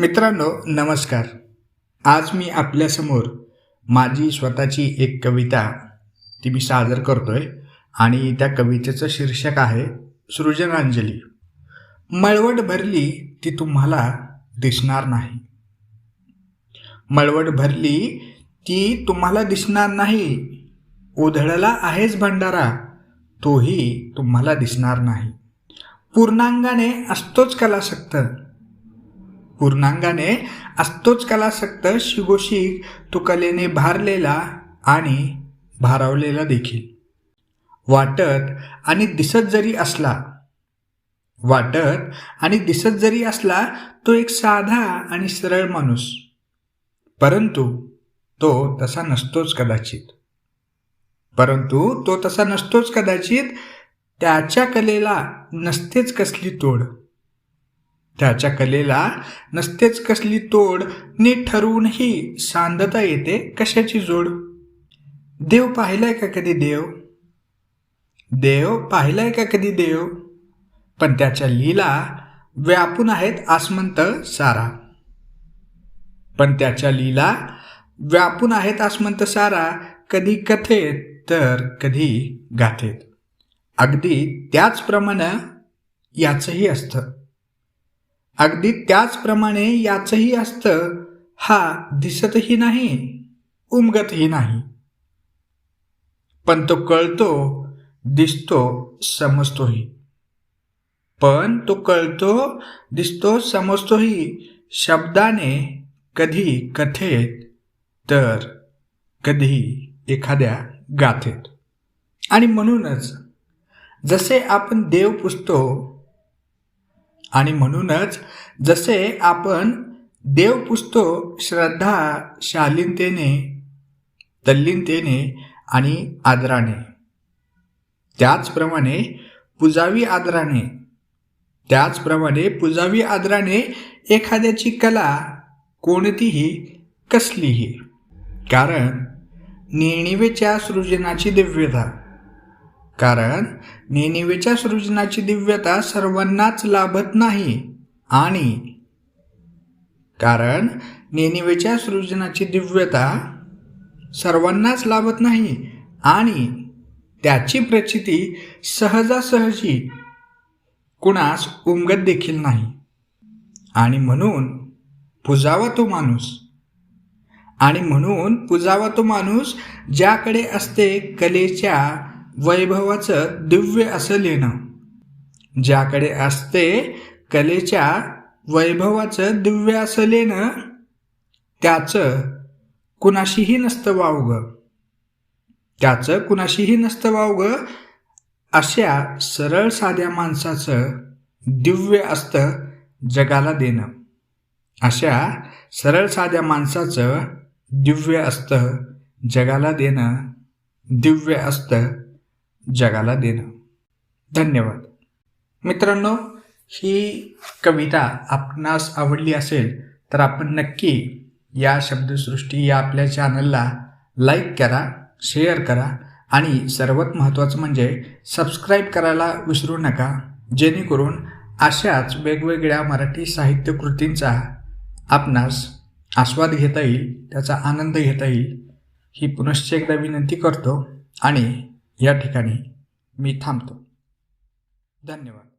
मित्रांनो नमस्कार. आज मी आपल्यासमोर माझी स्वतःची एक कविता ती मी सादर करतो आहे आणि त्या कवितेचं शीर्षक आहे सृजनांजली. मळवट भरली ती तुम्हाला दिसणार नाही. मळवट भरली ती तुम्हाला दिसणार नाही. उधळला आहेच भंडारा तोही तुम्हाला दिसणार नाही. पूर्णांगाने असतोच कलासक्त. पूर्णांगाने असतोच कलासक्त शिगोशिक तो कलेने भारलेला आणि भारावलेला देखील. वाटत आणि दिसत जरी असला वाटत आणि दिसत जरी असला तो एक साधा आणि सरळ माणूस. परंतु तो तसा नसतोच कदाचित. परंतु तो तसा नसतोच कदाचित त्याच्या कलेला नसतेच कसली तोड. त्याच्या कलेला नसतेच कसली तोड नीट ठरवूनही सांधता येते कशाची जोड? देव पाहिलाय का कधी देव? देव पाहिलाय का कधी देव? पण त्याच्या लीला व्यापून आहेत आसमंत सारा. पण त्याच्या लीला व्यापून आहेत आसमंत सारा कधी कथेत तर कधी गाथेत. अगदी त्याचप्रमाणे याचंही असतं. अगदी त्याचप्रमाणे याचंही असतं हा दिसतही नाही उमगतही नाही. पण तो कळतो दिसतो समजतोही. पण तो कळतो दिसतो समजतोही शब्दाने कधी कथेत तर कधी एखाद्या गाथेत. आणि म्हणूनच जसे आपण देव पुजतो आणि म्हणूनच जसे आपण देव पुजतो श्रद्धा शालीनतेने तल्लीनतेने आणि आदराने त्याचप्रमाणे पुजावी आदराने त्याचप्रमाणे पुजावी आदराने एखाद्याची कला कोणतीही कसलीही. कारण नेणिवेच्या सृजनाची दिव्यता कारण नेनिवेच्या सृजनाची दिव्यता सर्वांनाच लाभत नाही. आणि कारण नेनिवेच्या सृजनाची दिव्यता सर्वांनाच लाभत नाही. आणि त्याची प्रचिती सहजासहजी कुणास उमगत देखील नाही. आणि म्हणून पुजावा तो माणूस. आणि म्हणून पुजावा तो माणूस ज्याकडे असते कलेच्या वैभवाचं दिव्य असं लेणं ज्याकडे असते कलेच्या वैभवाचं दिव्य असं लेणं त्याचं कुणाशीही नसतं वावगं. त्याचं कुणाशीही नसतं वावगं अशा सरळ साध्या माणसाचं दिव्य असतं जगाला देणं. अशा सरळ साध्या माणसाचं दिव्य असतं जगाला देणं दिव्य असतं जगाला देणं. धन्यवाद. मित्रांनो ही कविता आपणास आवडली असेल तर आपण नक्की या शब्दसृष्टी या आपल्या चॅनलला लाईक करा शेअर करा आणि सर्वात महत्त्वाचं म्हणजे सबस्क्राईब करायला विसरू नका जेणेकरून अशाच वेगवेगळ्या मराठी साहित्य कृतींचा आपणास आस्वाद घेता येईल त्याचा आनंद घेता येईल. ही पुनश्च एकदा विनंती करतो आणि या ठिकाणी मी थांबतो. धन्यवाद.